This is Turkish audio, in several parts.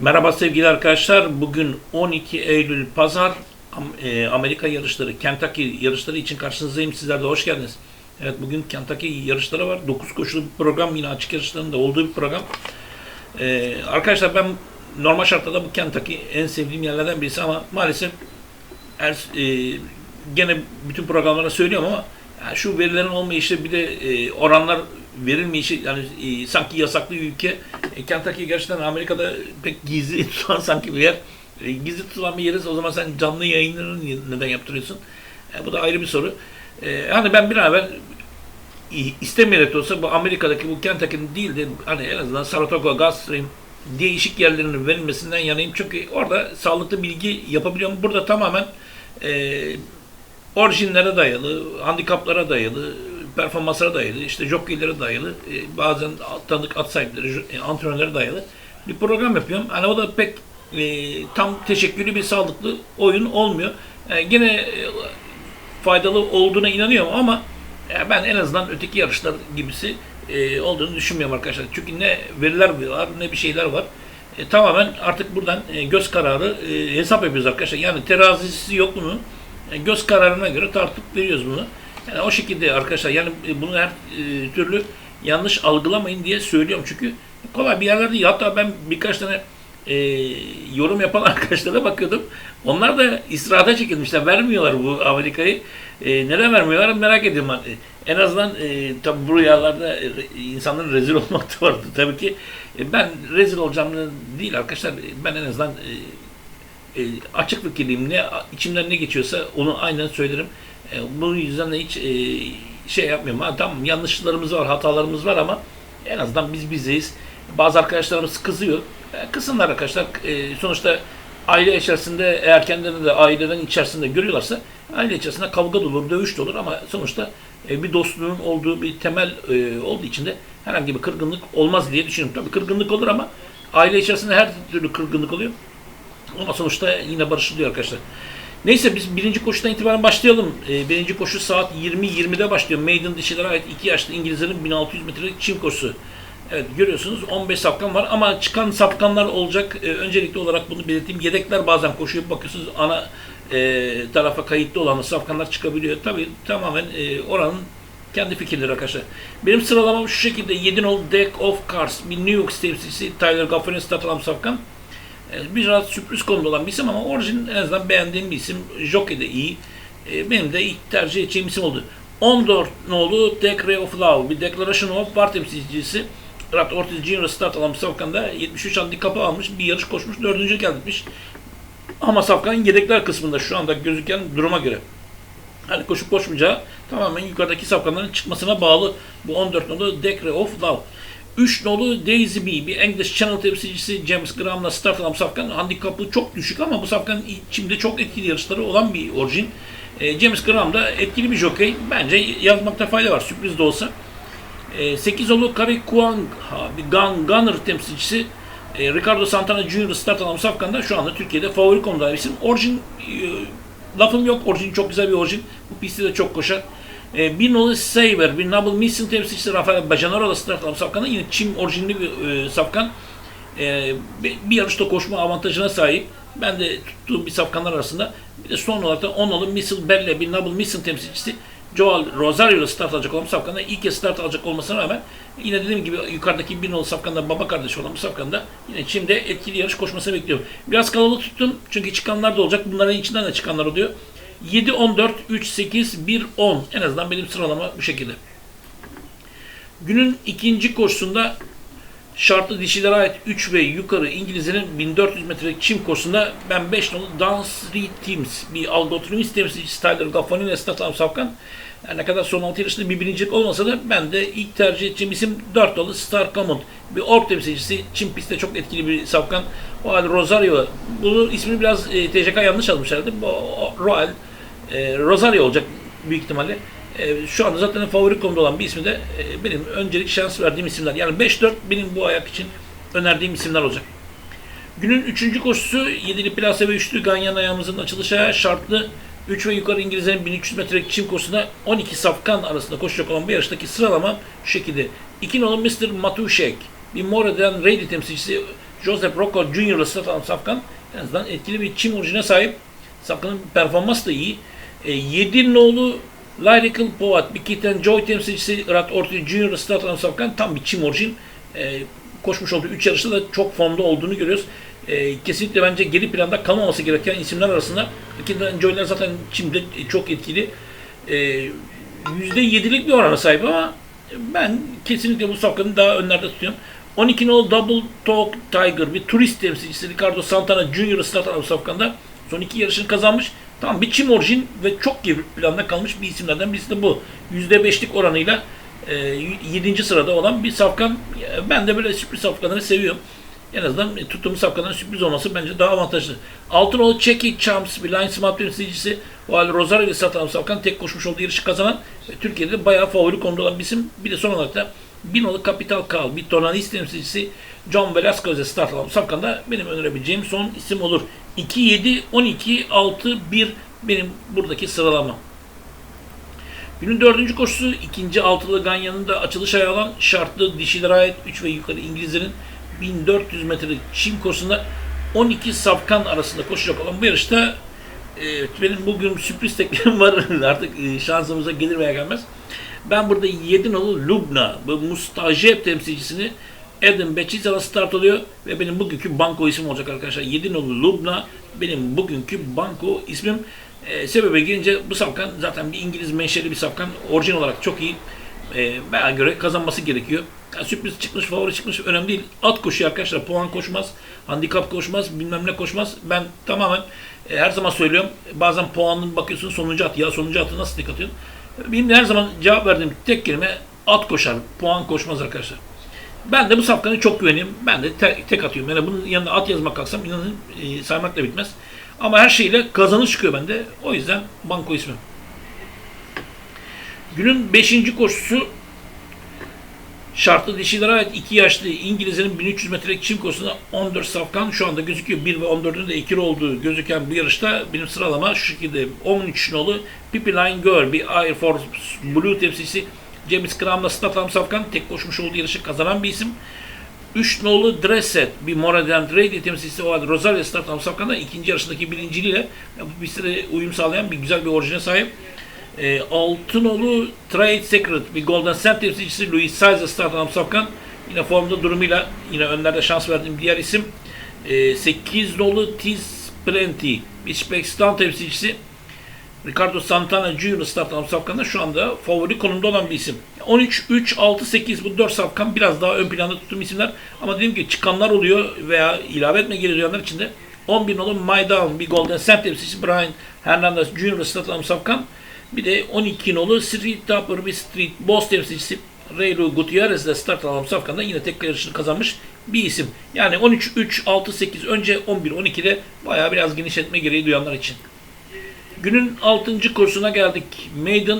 Merhaba sevgili arkadaşlar. Bugün 12 Eylül Pazar e, Amerika yarışları, Kentucky yarışları için karşınızdayım. Sizler de hoş geldiniz. Evet bugün Kentucky yarışları var. 9 koşulu bir program yine açık yarışların da olduğu bir program. E, arkadaşlar ben normal şartlarda bu Kentucky en sevdiğim yerlerden birisi ama maalesef her, e, gene bütün programlara söylüyorum ama yani şu verilerin olmayışı bir de oranlar verilmeyişi yani e, sanki yasaklı ülke. E, Kentucky gerçekten Amerika'da pek gizli tutan sanki bir yer. E, gizli tutulan bir yeriz o zaman sen canlı yayınlarını neden yaptırıyorsun? E, bu da ayrı bir soru. E, hani ben bir an evvel istemeyerek de olsa bu Amerika'daki bu Kentucky'nin değil de hani en azından Saratoga, Gulfstream değişik yerlerinin verilmesinden yanayım. Çünkü orada sağlıklı bilgi yapabiliyorum. Burada tamamen e, orijinlere dayalı, handikaplara dayalı, performanslara dayalı, işte jockeylere dayalı, e, bazen tanıdık at sahipleri, e, antrenörlere dayalı bir program yapıyorum. Hani o da pek e, tam teşekküllü bir sağlıklı oyun olmuyor. E, gene e, faydalı olduğuna inanıyorum ama e, ben en azından öteki yarışlar gibisi e, olduğunu düşünmüyorum arkadaşlar. Çünkü ne veriler var ne bir şeyler var. E, tamamen artık buradan e, göz kararı e, hesap yapıyoruz arkadaşlar. Yani terazisi yok bunun. E, göz kararına göre tartıp veriyoruz bunu. Yani o şekilde arkadaşlar yani e, bunu her e, türlü yanlış algılamayın diye söylüyorum. Çünkü kolay bir yerler değil. Hatta ben birkaç tane e, yorum yapan arkadaşlara bakıyordum. Onlar da istirahata çekilmişler. Vermiyorlar bu Amerika'yı. E, neden vermiyorlar merak ediyorum. ben. E, en azından e, tabi bu rüyalarda e, insanların rezil olmak da vardı. Tabii ki e, ben rezil olacağım değil arkadaşlar. Ben en azından e, e, açık fikirliyim. Ne içimden ne geçiyorsa onu aynen söylerim. E, bunun yüzden de hiç e, şey yapmıyorum. Ha, tamam yanlışlarımız var, hatalarımız var ama en azından biz bizeyiz. Bazı arkadaşlarımız kızıyor. E, kızsınlar arkadaşlar. E, sonuçta aile içerisinde eğer kendilerini de aileden içerisinde görüyorlarsa aile içerisinde kavga da olur, dövüş de olur ama sonuçta e, bir dostluğun olduğu bir temel e, olduğu için de herhangi bir kırgınlık olmaz diye düşünüyorum. Tabii kırgınlık olur ama aile içerisinde her türlü kırgınlık oluyor. Ama sonuçta yine barışılıyor arkadaşlar. Neyse biz birinci koşudan itibaren başlayalım. Ee, birinci koşu saat 20.20'de başlıyor. Maiden dişilere ait 2 yaşlı İngilizlerin 1600 metrelik çim koşusu. Evet görüyorsunuz 15 safkan var ama çıkan safkanlar olacak. Ee, öncelikli olarak bunu belirteyim. Yedekler bazen koşuyor. Bakıyorsunuz ana e, tarafa kayıtlı olan safkanlar çıkabiliyor. Tabii tamamen e, oranın kendi fikirleri arkadaşlar. Benim sıralamam şu şekilde. 7 nol Deck of Cars. Bir New York temsilcisi Tyler Gaffer'in satılan safkan. E, Biraz sürpriz konuda olan bir isim ama orijin en azından beğendiğim bir isim. Jockey de iyi. E, Benim de ilk tercih edeceğim isim oldu. 14 nolu Decree of Love. Bir Declaration of Var temsilcisi. Rat Ortiz Junior start alan bir Safkan'da 73 handikapı almış. Bir yarış koşmuş. Dördüncü gelmiş. Ama Safkan'ın yedekler kısmında şu anda gözüken duruma göre. Hani koşup koşmayacağı tamamen yukarıdaki safkanların çıkmasına bağlı bu 14 nolu Decree of Love. 3 nolu Daisy B, bir English Channel temsilcisi James Graham'la start alan safkan. Handikapı çok düşük ama bu safkanın içinde çok etkili yarışları olan bir orijin. E, James Graham da etkili bir jockey. Bence yazmakta fayda var sürpriz de olsa. E, 8 nolu Kari Kuang, Gun, Gunner temsilcisi e, Ricardo Santana Jr. start alan safkanda şu anda Türkiye'de favori konuda bir isim. Orijin e, lafım yok. Orijin çok güzel bir orijin. Bu pistte de çok koşar. E, bir nolu Saver, bir Noble Mission temsilcisi Rafael Bajanaro da start alan safkanda. Yine Çin orijinli bir e, safkan. E, bir yarışta koşma avantajına sahip. Ben de tuttuğum bir safkanlar arasında. Bir de son olarak da 10 nolu Missile Belle, bir Noble Mission temsilcisi Joel Rosario ile start alacak olan bu safkanda ilk kez start alacak olmasına rağmen yine dediğim gibi yukarıdaki bir nolu safkanda baba kardeşi olan bu safkanda yine Çim'de etkili yarış koşmasını bekliyorum. Biraz kalabalık tuttum çünkü çıkanlar da olacak. Bunların içinden de çıkanlar oluyor. 7, 14, 3, 8, 1, 10. En azından benim sıralama bu şekilde. Günün ikinci koşusunda şartlı dişilere ait 3 ve yukarı İngilizlerin 1400 metrelik çim koşusunda ben 5 nolu Dance Teams bir algotromist temsilcisi Tyler Gaffani ile Statham Safkan her ne kadar son 6 yarışında bir birincilik olmasa da ben de ilk tercih edeceğim isim 4 nolu Star Common. Bir ork temsilcisi Çin pistte çok etkili bir safkan o halde Rosario bunu ismini biraz e, TCK yanlış almış herhalde bu Royal e, Rosario olacak büyük ihtimalle. E, şu anda zaten favori konuda olan bir ismi de e, benim öncelik şans verdiğim isimler. Yani 5-4 benim bu ayak için önerdiğim isimler olacak. Günün 3. koşusu 7'li plase ve 3'lü ganyan ayağımızın açılışa şartlı 3 ve yukarı İngilizlerin 1300 metrelik çim koşusunda 12 safkan arasında koşacak olan bu yarıştaki sıralama şu şekilde. 2 nolu Mr. Matushek, bir More'den Ready temsilcisi Joseph Rocco Jr.'ı satan Safkan en azından etkili bir çim orijine sahip. Safkan'ın performansı da iyi. E, Yedinoğlu Lyrical Poet, Bikiten Joy temsilcisi Irat Ortiz Jr. satan Safkan tam bir çim orijin. E, koşmuş olduğu 3 yarışta da çok formda olduğunu görüyoruz. E, kesinlikle bence geri planda kalmaması gereken isimler arasında. Bikiten Joy'lar zaten çimde çok etkili. E, %7'lik bir orana sahip ama ben kesinlikle bu safkanı daha önlerde tutuyorum. 12 nolu Double Talk Tiger bir turist temsilcisi Ricardo Santana start alan safkanda son iki yarışını kazanmış. Tam bir çim orijin ve çok geri planda kalmış bir isimlerden birisi de bu. %5'lik oranıyla e, 7. sırada olan bir safkan. Ben de böyle sürpriz safkanları seviyorum. En azından tuttuğumuz safkanların sürpriz olması bence daha avantajlı. Altınolu Çeki Champs bir Line Smart temsilcisi o halde Rosario satan safkan tek koşmuş olduğu yarışı kazanan ve Türkiye'de de bayağı favori konuda olan bir isim. Bir de son olarak da Binolu Capital Kal bir Tonalist temsilcisi John Velasquez'e start alan safkanda benim önerebileceğim son isim olur. 2, 7, 12, 6, 1 benim buradaki sıralama. Günün dördüncü koşusu ikinci altılı Ganyan'ın da açılış ayağı olan şartlı dişilere ait 3 ve yukarı İngilizlerin 1400 metrelik çim koşusunda 12 safkan arasında koşacak olan bu yarışta evet, benim bugün sürpriz tekliğim var. Artık e, şansımıza gelir veya gelmez. Ben burada 7 nolu Lubna, bu Mustajep temsilcisini Adam Beciza'la start oluyor ve benim bugünkü banko ismim olacak arkadaşlar. 7 nolu Lubna benim bugünkü banko ismim. E, sebebe gelince bu safkan zaten bir İngiliz menşeli bir safkan. Orijin olarak çok iyi. E, bana göre kazanması gerekiyor. Yani sürpriz çıkmış, favori çıkmış önemli değil. At koşuyor arkadaşlar. Puan koşmaz, handikap koşmaz, bilmem ne koşmaz. Ben tamamen e, her zaman söylüyorum. Bazen puanın bakıyorsun sonuncu at. Ya sonuncu atı nasıl tek atıyorsun? Benim her zaman cevap verdiğim tek kelime at koşar. Puan koşmaz arkadaşlar. Ben de bu safkanı çok güveniyorum. Ben de te- tek atıyorum. Yani bunun yanına at yazmak kalksam inanın e, saymakla bitmez. Ama her şeyle kazanır çıkıyor bende. O yüzden banko ismim. Günün 5. koşusu şartlı dişilere ait 2 yaşlı İngilizlerin 1300 metrelik çim koşusunda 14 safkan şu anda gözüküyor. 1 ve 14'ün de ikili olduğu gözüken bu yarışta benim sıralama şu şekilde 13 nolu Pippi Line Girl bir Air Force Blue temsilcisi James Graham'la Statham Safkan tek koşmuş olduğu yarışı kazanan bir isim. 3 nolu Dresset bir Moradent Rady temsilcisi o halde Rosario Statham Safkan'da ikinci yarışındaki birinciliğiyle bu pistlere uyum sağlayan bir güzel bir orijine sahip. E, Altınolu Trade Secret bir Golden Cent temsilcisi Louis Sizer Statham Safkan yine formda durumuyla yine önlerde şans verdiğim diğer isim. E, 8 nolu Tiz Plenty bir Spextan temsilcisi Ricardo Santana Jr. Statham Safkan'da şu anda favori konumda olan bir isim. 13, 3, 6, 8 bu 4 safkan biraz daha ön planda tuttuğum isimler. Ama dedim ki çıkanlar oluyor veya ilave etme gerekenler içinde 11 nolu My Down bir Golden Cent temsilcisi Brian Hernandez Jr. Statham Safkan. Bir de 12 nolu Street Topper bir Street Boss temsilcisi Reylo Gutierrez de start alan Safkan'da yine tek yarışını kazanmış bir isim. Yani 13, 3, 6, 8 önce 11, 12'de bayağı biraz genişletme gereği duyanlar için. Günün 6. kursuna geldik. Maiden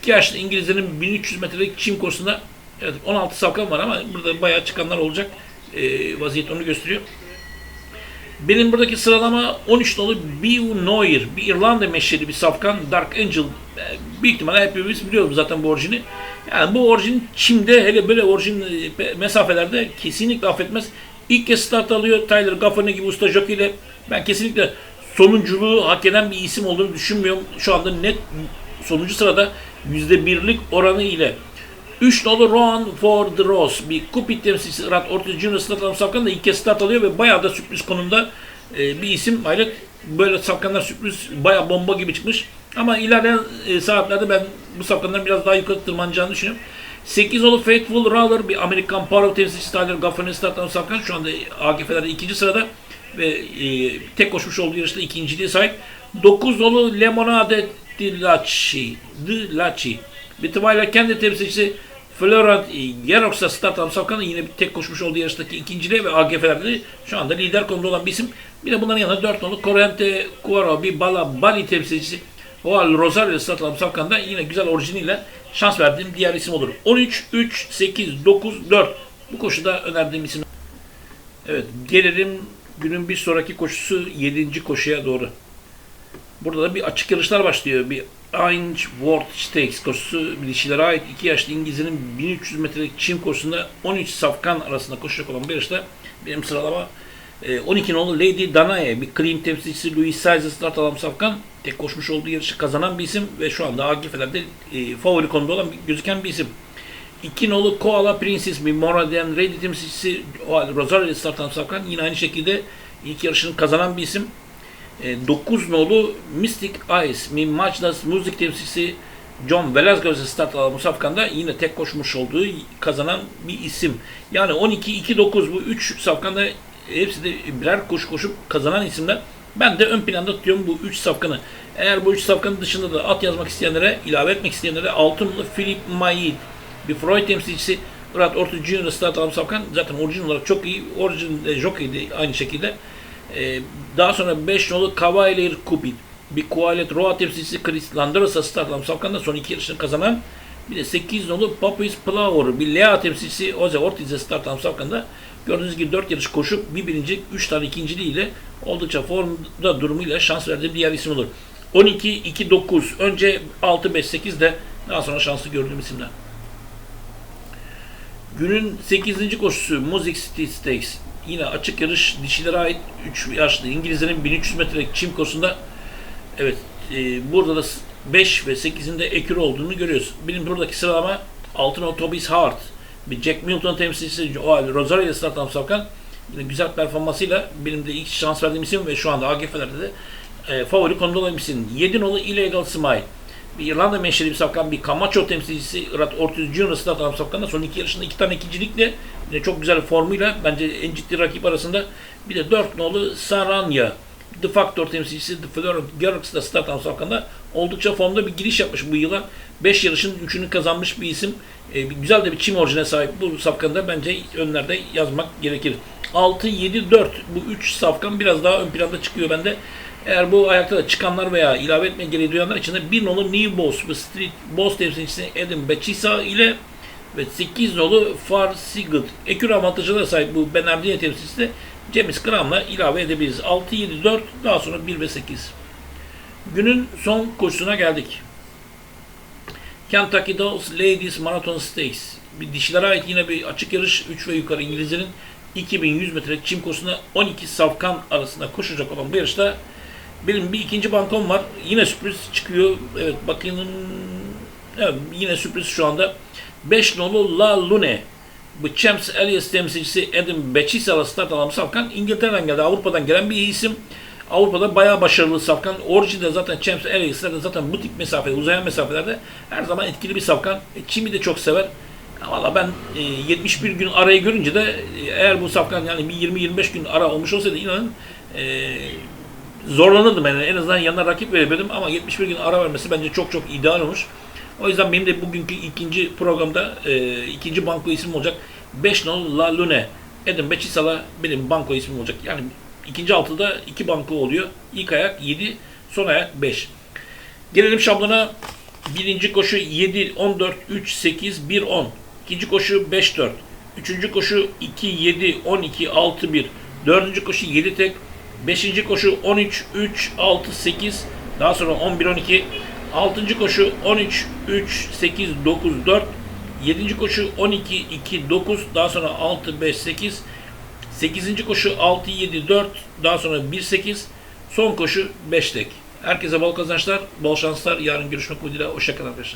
2 yaşlı İngilizlerin 1300 metrelik çim kursunda evet, 16 safkan var ama burada bayağı çıkanlar olacak. E, vaziyet onu gösteriyor. Benim buradaki sıralama 13 nolu Biu Noir, bir İrlanda meşheri bir safkan Dark Angel. E, büyük ihtimalle hepimiz biliyoruz zaten bu orijini. Yani bu orijin çimde hele böyle orijin e, mesafelerde kesinlikle affetmez. İlk kez start alıyor Tyler Gaffney gibi usta jockey ile ben kesinlikle sonunculuğu hak eden bir isim olduğunu düşünmüyorum. Şu anda net sonuncu sırada %1'lik oranı ile 3 nolu Rohan for the Rose bir Cupid temsilcisi Rat Ortiz Junior Start Safkan da ilk kez start alıyor ve bayağı da sürpriz konumda e, bir isim. Hayret böyle safkanlar sürpriz bayağı bomba gibi çıkmış. Ama ilerleyen e, saatlerde ben bu safkanların biraz daha yukarı tırmanacağını düşünüyorum. 8 nolu Faithful Ruler bir Amerikan Paro temsilcisi Tyler Gaffney Start Safkan şu anda AGF'lerde ikinci sırada ve e, tek koşmuş olduğu yarışta ikinciliğe sahip. 9 nolu Lemonade di Laci, di Laci. Bitweiler kendi temsilcisi Florent Gerox'a start alan Safkan'ın yine bir tek koşmuş olduğu yarıştaki ikinciliğe ve AGF'lerde şu anda lider konumda olan bir isim. Bir de bunların yanında 4 nolu Corrente Cuaro bir Bala Bali temsilcisi Oal Rosario start alan Safkan'da yine güzel orijiniyle şans verdiğim diğer isim olur. 13, 3, 8, 9, 4. Bu koşuda önerdiğim isim. Evet gelelim günün bir sonraki koşusu 7. koşuya doğru. Burada da bir açık yarışlar başlıyor. Bir Ainsworth Stakes koşusu dişilere ait 2 yaşlı İngiliz'in 1300 metrelik çim koşusunda 13 safkan arasında koşacak olan bir yarışta benim sıralama e, 12 nolu Lady Danae bir clean temsilcisi Louis Size start alan safkan tek koşmuş olduğu yarışı kazanan bir isim ve şu anda AGF'lerde e, favori konuda olan bir- gözüken bir isim. 2 nolu Koala Princess bir Moradian Ready temsilcisi o halde Rosario start alan safkan yine aynı şekilde ilk yarışını kazanan bir isim. 9 nolu Mystic Eyes, Mi Majdas müzik temsilcisi John Velazquez'e start alan Musafkan'da yine tek koşmuş olduğu kazanan bir isim. Yani 12-2-9 bu 3 safkanda hepsi de birer koşu koşup kazanan isimler. Ben de ön planda tutuyorum bu 3 safkanı. Eğer bu 3 safkanın dışında da at yazmak isteyenlere, ilave etmek isteyenlere altınlı Philip Mayid, bir Freud temsilcisi Junior'da start alan safkan zaten orijin olarak çok iyi. Orijin de jockeydi aynı şekilde. Ee, daha sonra 5 nolu Cavalier Cupid, bir Kualet Roa temsilcisi Chris Landeros'a start alan safkanda son iki yarışını kazanan bir de 8 nolu Papis Plower, bir Lea temsilcisi Jose Ortiz'e start alan safkanda gördüğünüz gibi 4 yarış koşup bir birinci, 3 tane ikinciliğiyle oldukça formda durumuyla şans verdiği diğer isim olur. 12-2-9 önce 6-5-8 de daha sonra şanslı gördüğüm isimler. Günün 8. koşusu Music City Stakes. Yine açık yarış dişilere ait 3 yaşlı İngilizlerin 1300 metrelik çim koşusunda evet e, burada da 5 ve 8'inde ekür olduğunu görüyoruz. Benim buradaki sıralama altın o Tobias Hart, bir Jack Milton temsilcisi o halde Rosario Startan Savkan güzel performansıyla benim de ilk şans verdiğim isim ve şu anda AGF'lerde de e, favori konuda olan isim. 7 nolu Illegal Smile. Bir İrlanda menşeli bir safkan, bir Camacho temsilcisi Ortiz Junior Start alan safkanla son iki yarışında iki tane ikincilikle yine çok güzel formuyla bence en ciddi rakip arasında bir de 4 nolu Saranya The Factor temsilcisi The Florent Gerrits da start alan safkanda oldukça formda bir giriş yapmış bu yıla. 5 yarışın 3'ünü kazanmış bir isim. E, güzel de bir çim orijine sahip bu safkanda bence önlerde yazmak gerekir. 6, 7, 4 bu 3 safkan biraz daha ön planda çıkıyor bende. Eğer bu ayakta da çıkanlar veya ilave etmeye gereği duyanlar için de bir nolu New Boss ve Street Boss temsilcisi Adam Bechisa ile ve 8 nolu Far Sigurd. Ekür avantajına sahip bu Bernardino temsilcisi de James Graham'la ilave edebiliriz. 6, 7, 4 daha sonra 1 ve 8. Günün son koşusuna geldik. Kentucky Downs Ladies Marathon Stakes. Bir dişilere ait yine bir açık yarış 3 ve yukarı İngilizlerin 2100 metre çim koşusunda 12 safkan arasında koşacak olan bu yarışta benim bir ikinci bankom var. Yine sürpriz çıkıyor. Evet bakın evet, yine sürpriz şu anda. 5 nolu La Lune. Bu Champs Elias temsilcisi Adam Bechisal'a start alan safkan İngiltere'den geldi. Avrupa'dan gelen bir isim. Avrupa'da bayağı başarılı safkan. Orijinde zaten Champs Elias'larda zaten bu tip mesafede, uzayan mesafelerde her zaman etkili bir safkan. E, Çim'i de çok sever. Valla ben e, 71 gün arayı görünce de e, eğer bu safkan yani bir 20-25 gün ara olmuş olsaydı inanın e, zorlanırdım yani en azından yanına rakip verebilirdim ama 71 gün ara vermesi bence çok çok ideal olmuş. O yüzden benim de bugünkü ikinci programda e, ikinci banko ismim olacak. 5 nolu La Lune. Adam Bechisal'a benim banko ismim olacak. Yani ikinci altıda iki banko oluyor. İlk ayak 7, son ayak 5. Gelelim şablona. Birinci koşu 7, 14, 3, 8, 1, 10. İkinci koşu 5, 4. Üçüncü koşu 2, 7, 12, 6, 1. Dördüncü koşu 7 tek. Beşinci koşu 13, 3, 6, 8. Daha sonra 11, 12. Altıncı koşu 13, 3, 8, 9, 4. Yedinci koşu 12, 2, 9. Daha sonra 6, 5, 8. Sekizinci koşu 6, 7, 4. Daha sonra 1, 8. Son koşu 5 tek. Herkese bol kazançlar, bol şanslar. Yarın görüşmek ümidiyle. Hoşçakalın arkadaşlar.